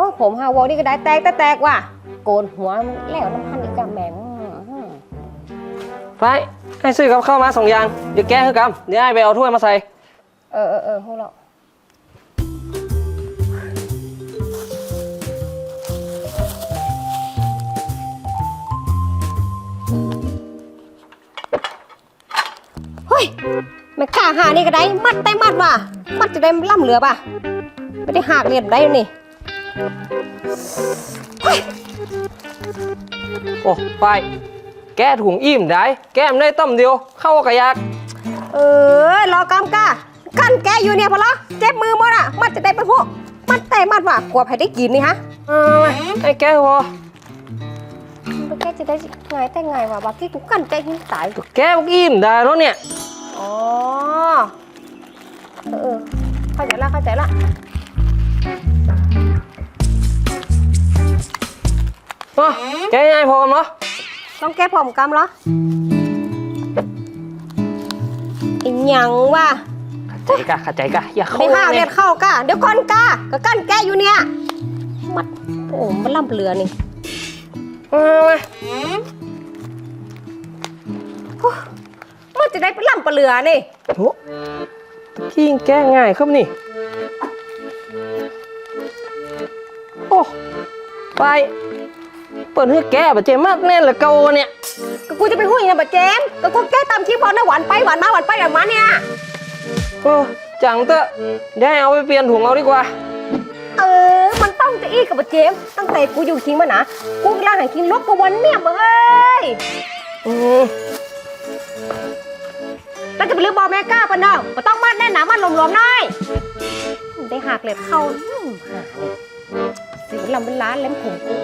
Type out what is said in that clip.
ราะผมหาวอนี่ก็ได้แตกแต่แตกว่ะโกนหัวมันแล้วน้ำพันอีกกะแหมงไปให้ซื้อกับข้าวมาสองอย่างเดี๋ยวแกให้กำเดี๋ยวให้ไปเอาถ้วยมาใส่ เออเออเออพวกเราเฮ้ยไม่กล้าหานี่ก็ได้ มัดได้มัดว่ะ มัดจะได้ล่ำเหลือป่ะไม่ได้หักเรียบได้นี่ โอ้ไป แกถุงอิ่มได้ แกมนได้ต้มเดียว เข้าวกระยากเออรอกำกากันแกอยู่เนี่ยพอละเจ็บมือหมดอะ มัดจะได้เป็นพวก มัดแต่มัดว่ะกลัวใครได้กินนี่ฮะเอาไว้ให้แกพอแล้วแกจะได้ไงแต่ไงวะบักที่กูกันแกหิ้นตายแกบอกอิ่มได้แล้วเนี่ยอ๋อเออเออเข้าใจละเข้าใจละ อ๋อแกยังไงพอกันเนาะต้องแก้ผมกำเหรอไอ้หยังวะขัดใจกะขัดใจกะอย่าเข้าไม่ห้าวเนี่เลียยดเข้ากะเดี๋ยวก่อนกะก็กันแกอยู่เนี่ย มัดโอ้มันล่ำเปลือนี่เอาไว้มันจะได้เป็นล่ำเปลือนี่โอ้ตะกี้ยังแก้ง่ายครับนี่ โอ้ไป เปิดให้แกบะเจมากแน่นเหละเกาเนี่ยก็กูจะไปหุ้ยนะบะเจมส์ก็กูแก้ตามคลิปบอลนะหวานไปหวานมาหวานไปหวานมาเนี่ยโอ้จังเตอะเดี๋ยวให้เอาไปเปลี่ยนถุงเอาดีกว่า เออ มันต้องจะอีกับบะเจมส์ตั้งแต่กูอยู่คิงมานะกูกำลังหาคิงลบกับวันเนี่ยเบ้ยอืมแล้วจะไปลืมบอลแม่กล้าปะเนาะมันต้องมัดแน่นหนามัดหลวมๆหน่อยได้หักเล็บเข้าอืมหาเนี่ยสิบลำเป็นล้านเล่มผมกู